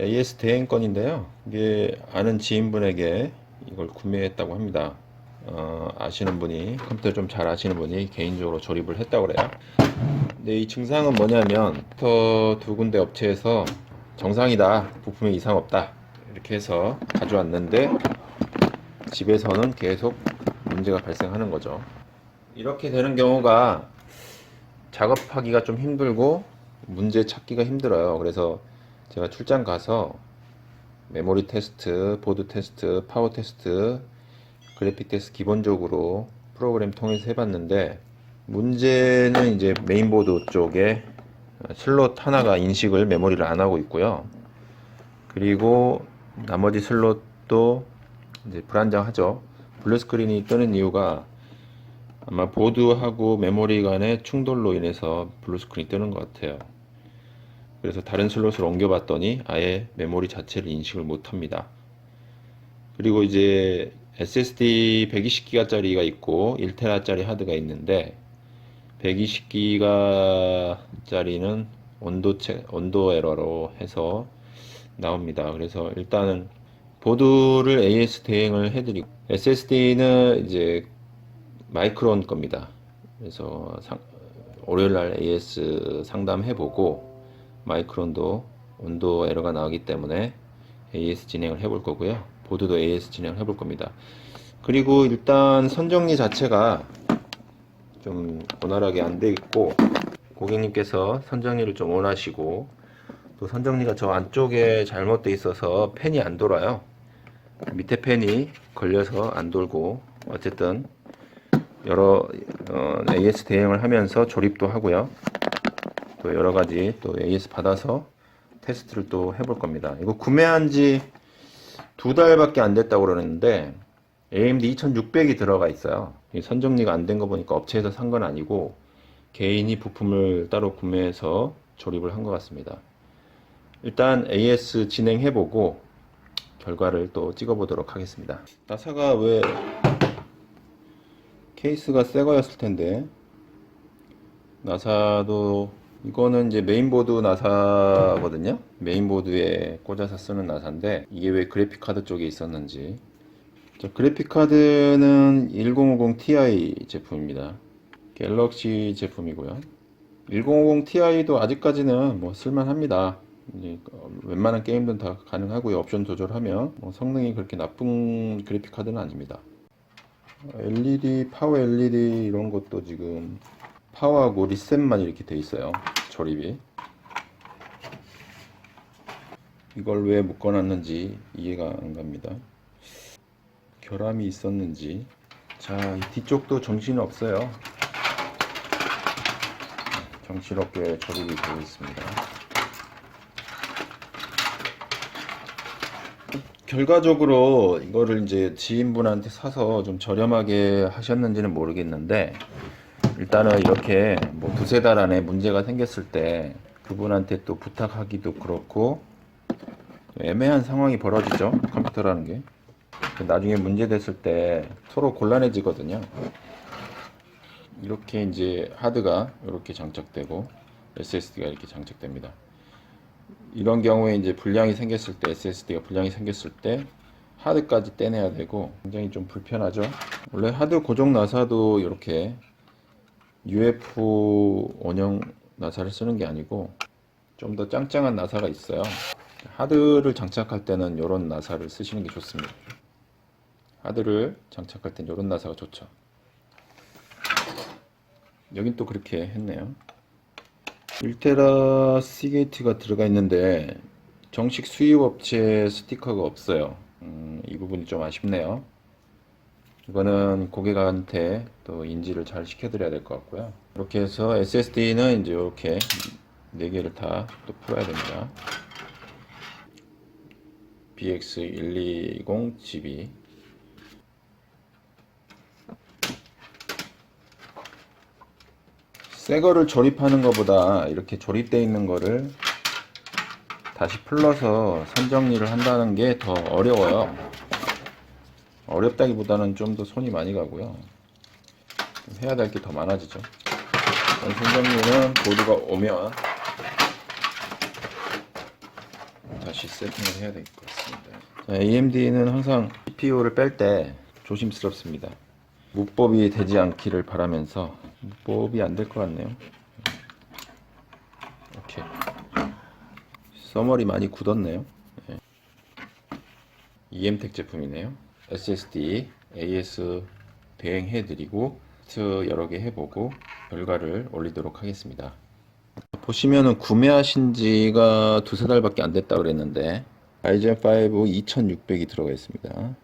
AS 대행건인데요. 이게 아는 지인분에게 이걸 구매했다고 합니다. 어, 아시는 분이 컴퓨터 좀 잘 아시는 분이 개인적으로 조립을 했다고 그래요. 근데 이 증상은 뭐냐면 컴퓨터 두 군데 업체에서 정상이다, 부품에 이상 없다 이렇게 해서 가져왔는데 집에서는 계속 문제가 발생하는 거죠. 이렇게 되는 경우가 작업하기가 좀 힘들고 문제 찾기가 힘들어요. 그래서 제가 출장 가서 메모리 테스트, 보드 테스트, 파워 테스트, 그래픽 테스트 기본적으로 프로그램 통해서 해봤는데 문제는 이제 메인보드 쪽에 슬롯 하나가 인식을 메모리를 안 하고 있고요. 그리고 나머지 슬롯도 이제 불안정하죠. 블루 스크린이 뜨는 이유가 아마 보드하고 메모리 간의 충돌로 인해서 블루 스크린이 뜨는 것 같아요. 그래서 다른 슬롯을 옮겨봤더니 아예 메모리 자체를 인식을 못합니다. 그리고 이제 SSD 120기가짜리가 있고 1테라짜리 하드가 있는데 120기가짜리는 온도 체, 온도 에러로 해서 나옵니다. 그래서 일단은 보드를 AS 대행을 해드리고 SSD는 이제 마이크론 겁니다. 그래서 상, 월요일 날 AS 상담해보고 마이크론도 온도 에러가 나오기 때문에 AS 진행을 해볼 거고요. 보드도 AS 진행을 해볼 겁니다. 그리고 일단 선정리 자체가 좀 원활하게 안 돼 있고 고객님께서 선정리를 좀 원하시고 또 선정리가 저 안쪽에 잘못돼 있어서 팬이 안 돌아요. 밑에 팬이 걸려서 안 돌고 어쨌든 여러 어, AS 대행을 하면서 조립도 하고요. 또 여러 가지 또 AS 받아서 테스트를 또 해볼 겁니다. 이거 구매한 지 두 달밖에 안 됐다고 그러는데 AMD 2600이 들어가 있어요. 이 선정리가 안 된 거 보니까 업체에서 산 건 아니고 개인이 부품을 따로 구매해서 조립을 한 것 같습니다. 일단 AS 진행해보고 결과를 또 찍어보도록 하겠습니다. 나사가 왜 케이스가 새 거였을 텐데 나사도 이거는 이제 메인보드 나사거든요. 메인보드에 꽂아서 쓰는 나사인데 이게 왜 그래픽 카드 쪽에 있었는지. 자, 그래픽 카드는 1050 Ti 제품입니다. 갤럭시 제품이고요. 1050 Ti도 아직까지는 뭐 쓸만합니다. 어, 웬만한 게임들은 다 가능하고요. 옵션 조절하면 뭐 성능이 그렇게 나쁜 그래픽 카드는 아닙니다. LED, 파워 LED 이런 것도 지금 파워하고 리셋만 이렇게 돼 있어요. 조립이. 이걸 왜 묶어놨는지 이해가 안 갑니다. 결함이 있었는지. 자, 이 뒤쪽도 정신 없어요. 정신없게 조립이 되어 있습니다. 결과적으로 이거를 이제 지인분한테 사서 좀 저렴하게 하셨는지는 모르겠는데 일단은 이렇게 뭐 두세 달 안에 문제가 생겼을 때 그분한테 또 부탁하기도 그렇고 애매한 상황이 벌어지죠 컴퓨터라는 게. 나중에 문제 됐을 때 서로 곤란해지거든요. 이렇게 이제 하드가 이렇게 장착되고 SSD가 이렇게 장착됩니다. 이런 경우에 이제 불량이 생겼을 때 SSD가 불량이 생겼을 때 하드까지 떼내야 되고 굉장히 좀 불편하죠. 원래 하드 고정 나사도 이렇게 UF 원형 나사를 쓰는 게 아니고 좀 더 짱짱한 나사가 있어요. 하드를 장착할 때는 이런 나사를 쓰시는 게 좋습니다. 하드를 장착할 때는 이런 나사가 좋죠. 여긴 또 그렇게 했네요. 1테라 시게이트가 들어가 있는데 정식 수입 업체 스티커가 없어요. 음, 이 부분이 좀 아쉽네요. 이거는 고객한테 또 인지를 잘 시켜드려야 될 것 같고요. 이렇게 해서 SSD는 이제 이렇게 네 개를 다 또 풀어야 됩니다. BX120GB 새 거를 조립하는 것보다 이렇게 조립되어 있는 거를 다시 풀러서 선정리를 한다는 게 더 어려워요. 어렵다기보다는 좀 더 손이 많이 가고요. 좀 해야 될 게 더 많아지죠. 선정리는 보드가 오면 다시 세팅을 해야 될 것 같습니다. 자, AMD는 항상 CPU를 뺄 때 조심스럽습니다. 무법이 되지 않기를 바라면서 무법이 안 될 것 같네요. 오케이. 써머리 많이 굳었네요. 네. EM텍 제품이네요. SSD, AS 대행해 드리고 테스트 여러 개 해보고 결과를 올리도록 하겠습니다. 보시면은 구매하신 지가 두세 달밖에 안 됐다 그랬는데 라이젠 5 2600이 들어가 있습니다.